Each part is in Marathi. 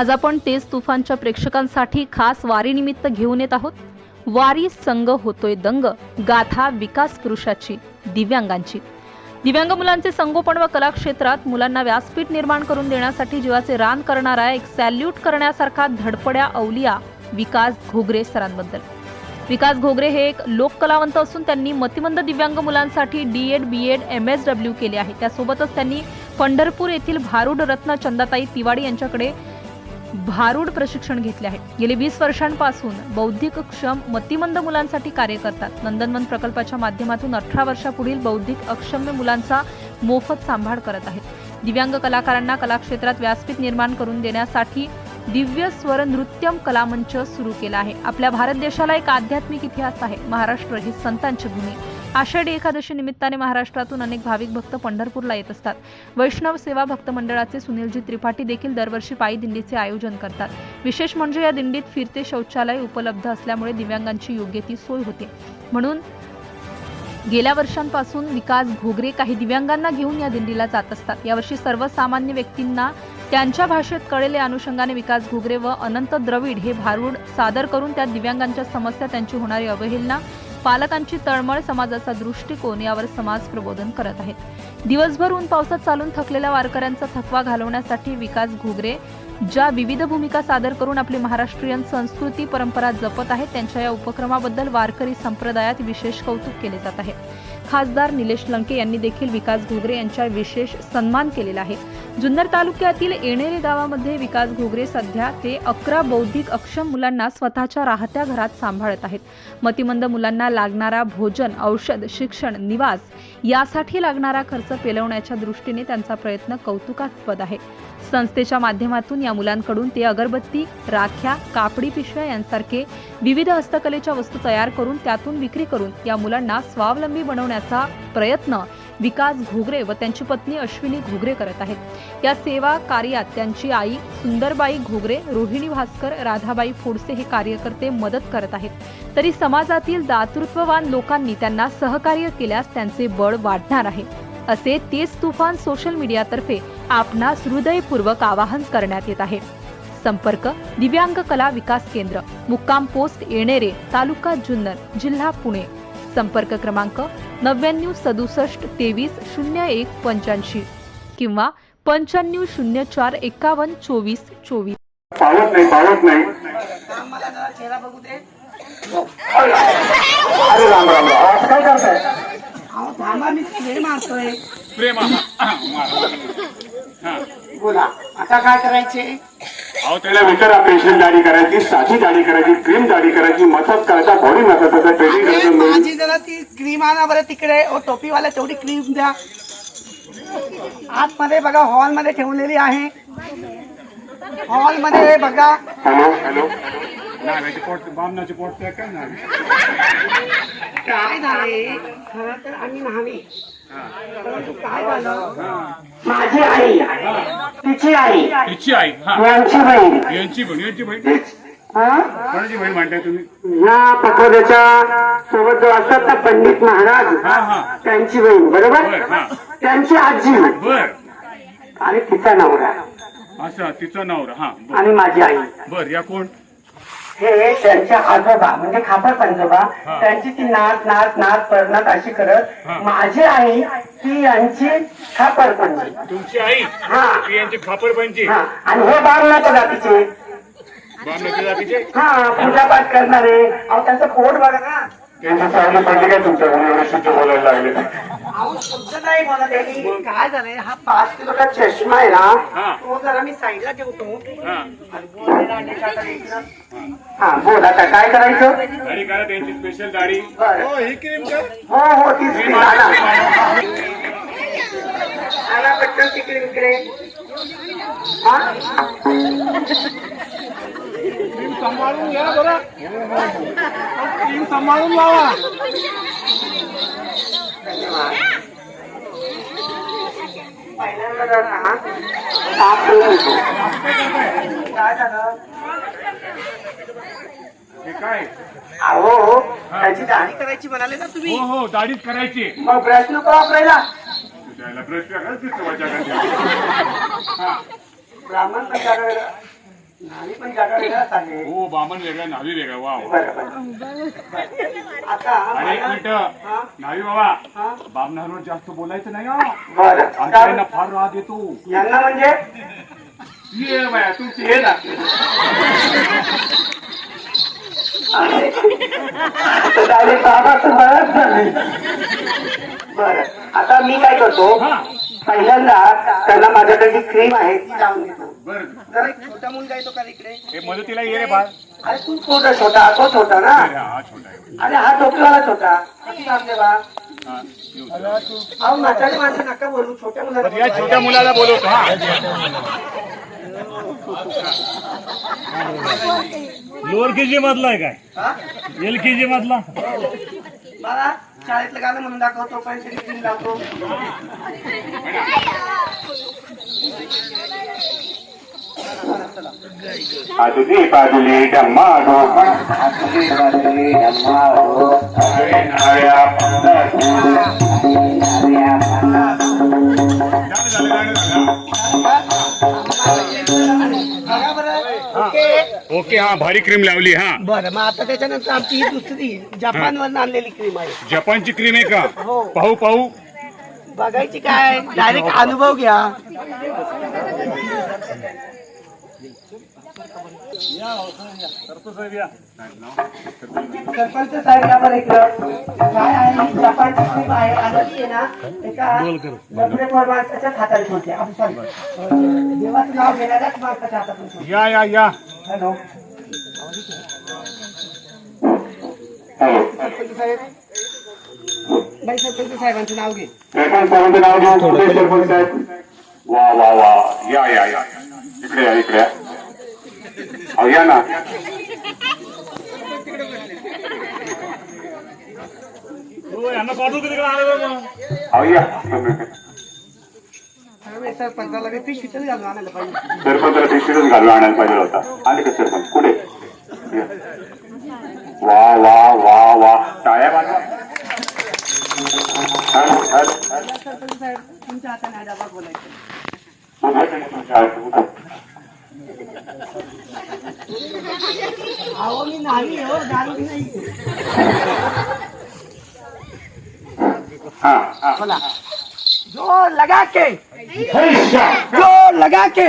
आज आपण तेज तुफानच्या प्रेक्षकांसाठी खास वारीनिमित्त घेऊन येत आहोत. वारी संघ होतोय दंग गाथा विकास पुरुषाची दिव्यांगांची. दिव्यांग मुलांचे संगोपन व कला क्षेत्रात मुलांना व्यासपीठ निर्माण करून देण्यासाठी जीवाचे रान करणारा एक सॅल्यूट करण्यासारखा धडपड्या अवलिया विकास घोगरे सरांबद्दल. विकास घोगरे हे एक लोककलावंत असून त्यांनी मतिमंद दिव्यांग मुलांसाठी D Ed B Ed M S W केले आहे. त्यासोबतच त्यांनी पंढरपूर येथील भारूड रत्न चंदाताई तिवाडी यांच्याकडे भारूड प्रशिक्षण घेतले आहे. गेली वीस वर्षांपासून बौद्धिक क्षम मतिमंद मुलांसाठी कार्य करतात. नंदनवन प्रकल्पाच्या माध्यमातून अठरा वर्षापुढील बौद्धिक अक्षम्य मुलांचा मोफत सांभाळ करत आहेत. दिव्यांग कलाकारांना कलाक्षेत्रात व्यासपीठ निर्माण करून देण्यासाठी दिव्य स्वर नृत्यम कलामंच सुरू केला आहे. आपल्या भारत देशाला एक आध्यात्मिक इतिहास आहे. महाराष्ट्र ही संतांची भूमी. आषाढी एकादशी निमित्ताने महाराष्ट्रातून अनेक भाविक भक्त पंढरपूरला येत असतात. वैष्णव सेवा भक्त मंडळाचे सुनीलजी त्रिपाठी देखील दरवर्षी पायी दिंडीचे आयोजन करतात. विशेष म्हणजे या दिंडीत फिरते शौचालय उपलब्ध असल्यामुळे दिव्यांगांची योग्य ती सोय होते. म्हणून गेल्या वर्षांपासून विकास घोगरे काही दिव्यांगांना घेऊन या दिंडीला जात असतात. यावर्षी सर्वसामान्य व्यक्तींना त्यांच्या भाषेत कळेल या अनुषंगाने विकास घोगरे व अनंत द्रविड हे भारूड सादर करून त्या दिव्यांगांच्या समस्या त्यांची होणारी अवहेलना पालकांची तळमळ समाजाचा दृष्टिकोन यावर समाज प्रबोधन करत आहेत. दिवसभर ऊन पावसात चालून थकलेल्या वारकऱ्यांचा थकवा घालवण्यासाठी विकास घुगरे ज्या विविध भूमिका सादर करून आपली महाराष्ट्रीयन संस्कृती परंपरा जपत आहेत त्यांच्या या उपक्रमाबद्दल वारकरी संप्रदायात विशेष कौतुक केले जात आहे. खासदार निलेश लंके यांनी देखील विकास घोगरे यांच्या विशेष सन्मान केलेला आहे. जुन्नर तालुक्यातील येणेरे गावामध्ये विकास घोगरे सध्या ते अकरा बौद्धिक अक्षम मुलांना स्वतःच्या राहत्या घरात सांभाळत आहेत. मतिमंद मुलांना लागणारा भोजन औषध शिक्षण निवास यासाठी लागणारा खर्च पेलवण्याच्या दृष्टीने त्यांचा प्रयत्न कौतुकास्पद आहे. संस्थेच्या माध्यमातून या मुलांकडून ते अगरबत्ती राख्या कापडी पिशव्या यांसारखे विविध हस्तकलेच्या वस्तू तयार करून त्यातून विक्री करून या मुलांना स्वावलंबी बनवण्याचा प्रयत्न विकास घोगरे व त्यांची पत्नी अश्विनी घोगरे करत आहेत. या सेवा कार्यात त्यांची आई सुंदरबाई घोगरे रोहिणी भास्कर राधाबाई फोडसे हे कार्यकर्ते मदत करत आहेत. तरी समाजातील दातृत्ववान लोकांनी त्यांना सहकार्य केल्यास त्यांचे बळ वाढणार आहे. असे तेज तुफान सोशल मीडियातर्फे आपणास हृदयपूर्वक आवाहन करण्यात येत आहे. संपर्क दिव्यांग कला विकास केंद्र मुक्काम पोस्ट येणेरे तालुका जुन्नर जिल्हा पुणे. संपर्क क्रमांक नव्याण्णव सदुसष्ट तेवीस शून्य एक पंच्याऐंशी किंवा पंच्याण्णव शून्य चार एकावन्न चोवीस चोवीस. पावत नाही पावत नाही. अरे राम राम राम. काय करताय प्रेम बोला आता काय करायचे? अहो त्याला विचारा पेशंट दाढी करायची साधी दाढी करायची क्रीम दाढी करायची मसाज करायचा बॉडी ट्रेनिंग अरे, करायचं नाही. माझी जरा ती क्रीम आणा बरं तिकडे. ओ टोपीवाला तेवढी क्रीम द्या. आतमध्ये बघा हॉलमध्ये ठेवलेली आहे. हॉलमध्ये बघा. हॅलो? हॅलो? पोट बामणाची पोट काय झाले? खरं तर आम्ही न्हावी काय झालं माझी आई. तिची आई. तिची आई यांची बहीण. यांची बहीण यांची बहीण. हा? कोणाची बहीण म्हणताय तुम्ही? ह्या पटोद्याच्या सोबत जो असतात ना पंडित महाराज हा हा. त्यांची बहीण बरोबर? बर त्यांची आजी बर. आणि तिचा नवरा. असं तिचं नवरा हा आणि माझी आई. बर या कोण? हे त्यांच्या आजोबा म्हणजे खापर पंजोबा हा. त्यांची ती नाच नाच नाच परनाच अशी करत हा. माझी आई ती यांची खापर पंजी तुमची आई? हा. ती यांची हा. आणि हे बामणाच्या जातीचे. बामणाच्या जातीचे? हा पूजापाठ करणारे. अहो त्यांचं पोट बघा ना. त्यांची चांगली पडली काय तुमच्या घरी एवढे शुद्ध बोलायला लागले? अहो नाही आहे मी. काय झालंय? हा पाच किलोचा चष्मा आहे हा. ना तो जरा मी साईडला ठेवतो. हा. आणि बोलायला आले का आता इकडं? हा बोल आता काय करायचं? दाढी करा त्यांची स्पेशल दाढी बरं. ही हो हो तीच पटकन ती क्रीम इकडे हा? सांभाळून घ्या बरं क्रीम सांभाळून लावा. काय झालं हे. काय अहो त्याची दाढी करायची म्हणाले ना तुम्ही. हो हो दाढीच करायची. मग ब्रश नको वापरायला. ब्रश हा. ब्राह्मण प्रकार नावी पण जागा वेगळाच आहे. हो बामण वेगळा नावी वेगळा वा आणि एक मिनिट. हा? नावी बाबा हा? बामणावर जास्त बोलायचं नाही हा. बरं. आमच्या फार राग येतो. यांना म्हणजे? ये बाया तू ये ना. डायरेक्ट. बरं. आता मी काय करतो? हा. पहिल्यांदा त्यांना माझ्याकडे क्रीम आहे. ती लावून देतो बर. जरा एक छोटा मुलगा येतो का इकडे हे मदतीला ये रे बाळ. अरे तू छोटा छोटा तो छोटा ना? अरे हा छोटा आहे. अरे हा टोपीवाला छोटा. किती लागते बा? हा, येऊ दे. अहो म्हातारी माणसं नका बोलू छोट्या या मुलाला छोट्या मुलाला बोलवतो हा. लोअर के जी मधला आहे काय? हा? एल के जी मधला? शाळेतलं गाणं म्हणून दाखवतो पैसे क्रीम लावतो आदुली बादुली डम्मा डो आदुली बादुली डम्मा डो अरे नाळ्या पन्नास झालं, झालं, झालं, झालं. ओके? हा भारी क्रीम लावली हा. बरं मग आता त्याच्यानंतर आमची ही दुसरी जपान वरून आणलेली क्रीम आहे. जपानची क्रीम आहे का? हो. पाहू पाहू. बघायची काय? डायरेक्ट अनुभव घ्या. सरपंच साहेब या इकडं काय आहे जपानची क्रीम आहे आनंदी आहे ना एका डबरेखोर माणसाच्याच हातात होते आपण सॉरी देवाचं नाव घेणाऱ्याच माणसाच्या हातातून होते. या या. या हॅलो हॅलो सरपंच साहेब बाई सरपंच साहेबांचं नाव घे सरपंच साहेबांचं नाव घेऊन सरपंच साहेब वा वा वा या या या इकडे या इकडे या या ना हो, सरपंचाला पिशवीतच घालून आणायला पाहिजे. सरपंचाला पिशवीतच घालून आणायला पाहिजे होता. आले का सरपंच? कुठे. वा वा वा वा. टाळ्या हॅलो. सरपंच साहेब तुमच्या हाताने बोलायचं. अहो मी नाही हो दारू नाही. बोला. जोर लगा के जोर लगा के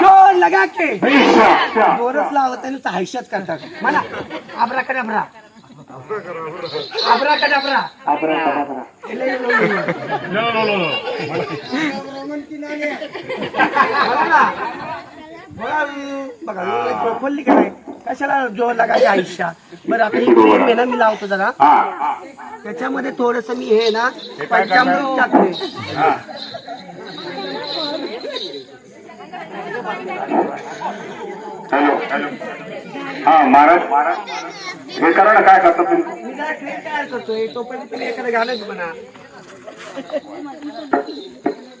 जोर लगा के. जोरच लावत आहे नुसतं हैशत करतात. म्हणा आबरा कडबरा आबरा. कडबरा आपरा, बघा खोलली का नाही? कशाला जोर लागायचे आयुष्या बरं आता ही क्रीम आहे ना मी लावतो जरा. त्याच्यामध्ये थोडस मी हे ना काय पंचामृत टाकते हॅलो हॅलो. हा महाराज. हे करा ना काय करता तुम्ही? तयार करतोय. तोपर्यंत तुम्ही एखादं गाणंच म्हणा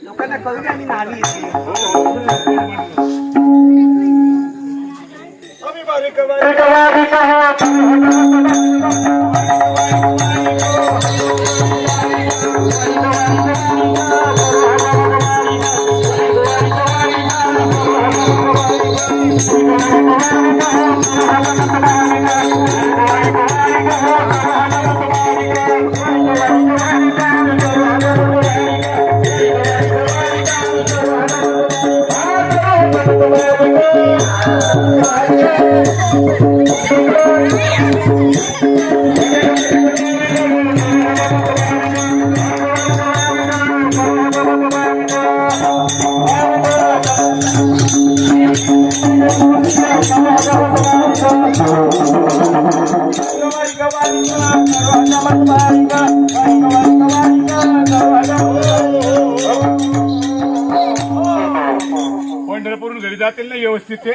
लोकांना कळू द्या मी नावी येते पंढरपूरून घरी जातील ना व्यवस्थित ते?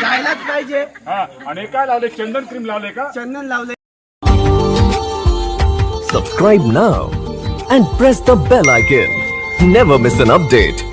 जायलाच पाहिजे. हा आणि काय लावले? चंदन क्रीम लावले का? चंदन लावले. Subscribe now and press the bell icon. Never miss an update.